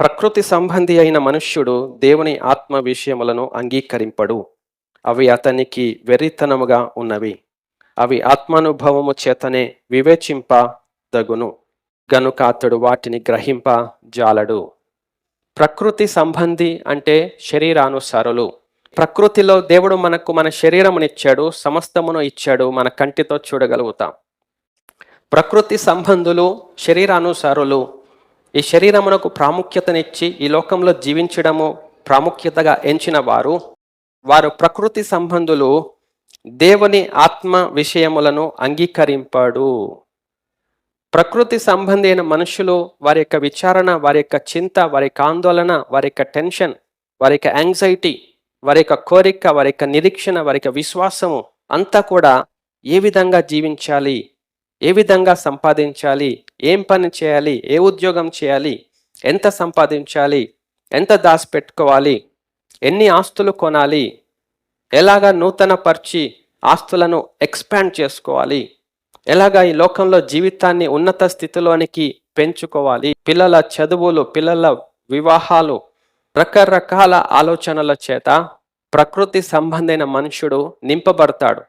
ప్రకృతి సంబంధి అయిన మనుష్యుడు దేవుని ఆత్మ విషయములను అంగీకరింపడు. అవి అతనికి వెర్రితనముగా ఉన్నవి. అవి ఆత్మానుభవము చేతనే వివేచింప దగును గనుక అతడు వాటిని గ్రహింప జాలడు. ప్రకృతి సంబంధి అంటే శరీరానుసారులు. ప్రకృతిలో దేవుడు మనకు మన శరీరమునిచ్చాడు సమస్తమును ఇచ్చాడు మన కంటితో చూడగలుగుతాం. ప్రకృతి సంబంధులు శరీరానుసారులు ఈ శరీరమునకు ప్రాముఖ్యతనిచ్చి ఈ లోకంలో జీవించడము ప్రాముఖ్యతగా ఎంచిన వారు వారు ప్రకృతి సంబంధులు దేవుని ఆత్మ విషయములను అంగీకరింపాడు. ప్రకృతి సంబంధైన మనుషులు వారి యొక్క విచారణ వారి యొక్క చింత వారి యొక్క ఆందోళన వారి యొక్క టెన్షన్ వారి యొక్క యాంగ్జైటీ వారి యొక్క కోరిక వారి యొక్క నిరీక్షణ వారి యొక్క విశ్వాసము అంతా కూడా ఏ విధంగా జీవించాలి ఏ విధంగా సంపాదించాలి ఏం పని చేయాలి? ఏ ఉద్యోగం చేయాలి? ఎంత సంపాదించాలి? ఎంత దాచిపెట్టుకోవాలి? ఎన్ని ఆస్తులు కొనాలి? ఎలాగా నూతన పరిచి ఆస్తులను ఎక్స్పాండ్ చేసుకోవాలి? ఎలాగా ఈ లోకంలో జీవితాన్ని ఉన్నత స్థితిలోనికి పెంచుకోవాలి? పిల్లల చదువులు పిల్లల వివాహాలు రకరకాల ఆలోచనల చేత ప్రకృతి సంబంధైన మనుషుడు నింపబడతాడు.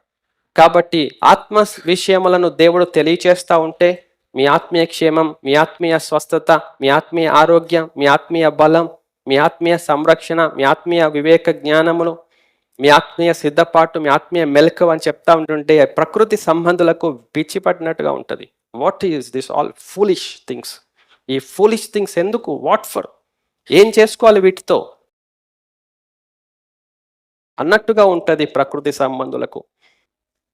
కాబట్టి ఆత్మ విషయములను దేవుడు తెలియచేస్తూ ఉంటే మీ ఆత్మీయ క్షేమం మీ ఆత్మీయ స్వస్థత మీ ఆత్మీయ ఆరోగ్యం మీ ఆత్మీయ బలం మీ ఆత్మీయ సంరక్షణ మీ ఆత్మీయ వివేక జ్ఞానములు మీ ఆత్మీయ సిద్ధపాటు మీ ఆత్మీయ మెలకు అని చెప్తా ఉంటుంటే ప్రకృతి సంబంధులకు పిచ్చిపట్టినట్టుగా ఉంటుంది. What is this all foolish things ఈ ఫూలిష్ థింగ్స్ ఎందుకు? వాట్ ఫర్ ఏం చేసుకోవాలి వీటితో? అన్నట్టుగా ఉంటుంది ప్రకృతి సంబంధులకు.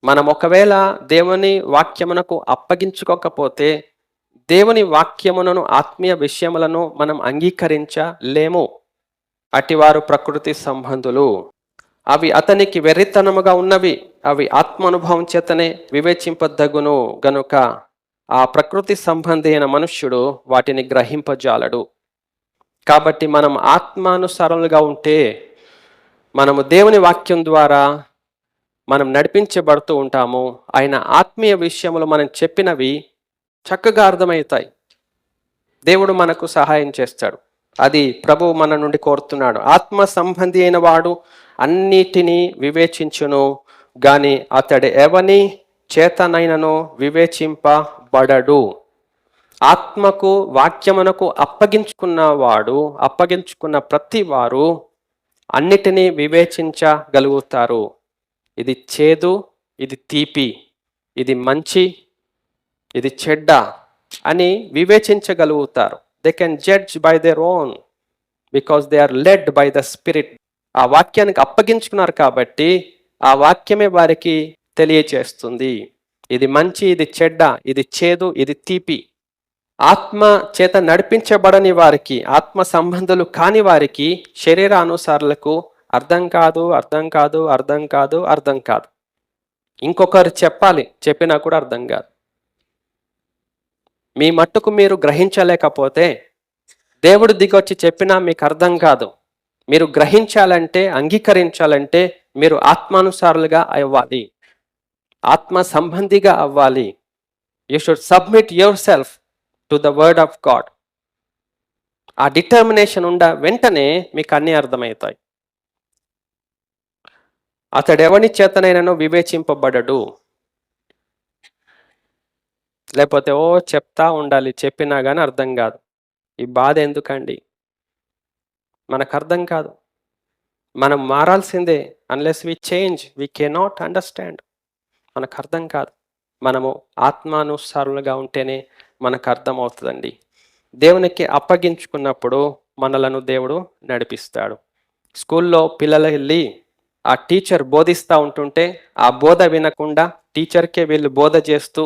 మనం ఒకవేళ దేవుని వాక్యమునకు అప్పగించుకోకపోతే దేవుని వాక్యమునను ఆత్మీయ విషయములను మనం అంగీకరించలేము. అటివారు ప్రకృతి సంబంధులు. అవి అతనికి వెర్రితనముగా ఉన్నవి. అవి ఆత్మానుభవం చేతనే వివేచింపదగును గనుక ఆ ప్రకృతి సంబంధి అయిన మనుష్యుడు వాటిని గ్రహింపజాలడు. కాబట్టి మనం ఆత్మానుసారములుగా ఉంటే మనము దేవుని వాక్యం ద్వారా మనం నడిపించబడుతూ ఉంటాము ఆయన ఆత్మీయ విషయములు మనం చెప్పినవి చక్కగా అర్థమవుతాయి. దేవుడు మనకు సహాయం చేస్తాడు. అది ప్రభు మన నుండి కోరుతున్నాడు. ఆత్మ సంబంధి అయిన వాడు అన్నిటినీ వివేచించును గాని అతడు ఎవని చేతనైనను వివేచింపబడడు. ఆత్మకు వాక్యమునకు అప్పగించుకున్నవాడు అప్పగించుకున్న ప్రతి వారు అన్నిటినీ వివేచించగలుగుతారు. ఇది చేదు ఇది తీపి ఇది మంచి ఇది చెడ్డ అని వివేచించగలుగుతారు. They can judge by their own because they are led by the spirit ఆ వాక్యానికి అప్పగించుకున్నారు కాబట్టి ఆ వాక్యమే వారికి తెలియచేస్తుంది. ఇది మంచి ఇది చెడ్డ ఇది చేదు ఇది తీపి. ఆత్మ చేత నడిపించబడని వారికి ఆత్మ సంబంధులు కాని వారికి శరీరానుసారులకు అర్థం కాదు అర్థం కాదు అర్థం కాదు అర్థం కాదు. ఇంకొకరు చెప్పాలి చెప్పినా కూడా అర్థం కాదు. మీ మట్టుకు మీరు గ్రహించలేకపోతే దేవుడు దిగొచ్చి చెప్పినా మీకు అర్థం కాదు. మీరు గ్రహించాలంటే అంగీకరించాలంటే మీరు ఆత్మానుసారులుగా అవ్వాలి. ఆత్మ సంబంధిగా అవ్వాలి. You should submit yourself to the word of God ఆ డిటర్మినేషన్ ఉండ వెంటనే మీకు అన్నీ అర్థమవుతాయి. అతడెవని చేతనైనను వివేచింపబడడు. లేకపోతే ఓ చెప్తా ఉండాలి చెప్పినా కానీ అర్థం కాదు. ఈ బాధ ఎందుకండి? మనకు అర్థం కాదు. మనం మారాల్సిందే. Unless we change we cannot understand మనకు అర్థం కాదు. మనము ఆత్మానుసారులుగా ఉంటేనే మనకు అర్థం అవుతుందండి దేవునికి అప్పగించుకున్నప్పుడు మనలను దేవుడు నడిపిస్తాడు. స్కూల్లో పిల్లలు వెళ్ళి ఆ టీచర్ బోధిస్తూ ఉంటుంటే ఆ బోధ వినకుండా టీచర్కే వీళ్ళు బోధ చేస్తూ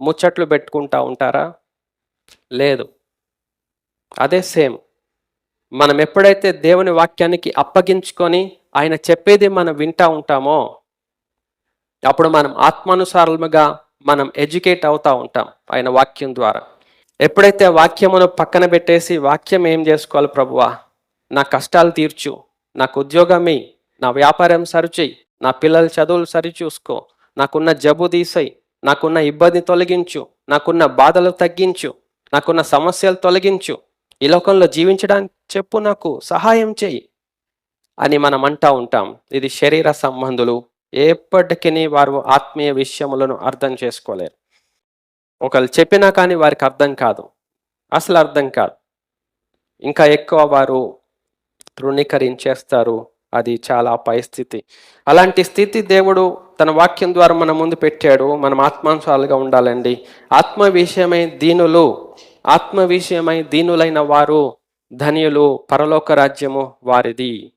ముచ్చట్లు పెట్టుకుంటా ఉంటారా? లేదు. అదే సేమ్. మనం ఎప్పుడైతే దేవుని వాక్యానికి అప్పగించుకొని ఆయన చెప్పేది మనం వింటా ఉంటామో అప్పుడు మనం ఆత్మానుసారముగా మనం ఎడ్యుకేట్ అవుతూ ఉంటాం ఆయన వాక్యం ద్వారా. ఎప్పుడైతే వాక్యమును పక్కన పెట్టేసి వాక్యం ఏం చేసుకోవాలి ప్రభువా? నా కష్టాలు తీర్చు నాకు ఉద్యోగమే నా వ్యాపారం సరిచేయి నా పిల్లల చదువులు సరిచూసుకో నాకున్న జబ్బు తీసేయి నాకున్న ఇబ్బంది తొలగించు నాకున్న బాధలు తగ్గించు నాకున్న సమస్యలు తొలగించు. ఈ లోకంలో జీవించడానికి చెప్పు నాకు సహాయం చేయి అని మనం అంటా ఉంటాం. ఇది శరీర సంబంధులు ఎప్పటికీ వారు ఆత్మీయ విషయములను అర్థం చేసుకోలేరు. ఒకళ్ళు చెప్పినా కానీ వారికి అర్థం కాదు. అసలు అర్థం కాదు. ఇంకా ఎక్కువ వారు తృణీకరించేస్తారు. అది చాలా పరిస్థితి అలాంటి స్థితి దేవుడు తన వాక్యం ద్వారా మన ముందు పెట్టాడు. మనం ఆత్మాంశాలుగా ఉండాలండి. ఆత్మ విషయమై దీనులు ఆత్మ విషయమై దీనులైన వారు ధనియులు పరలోక రాజ్యము వారిది.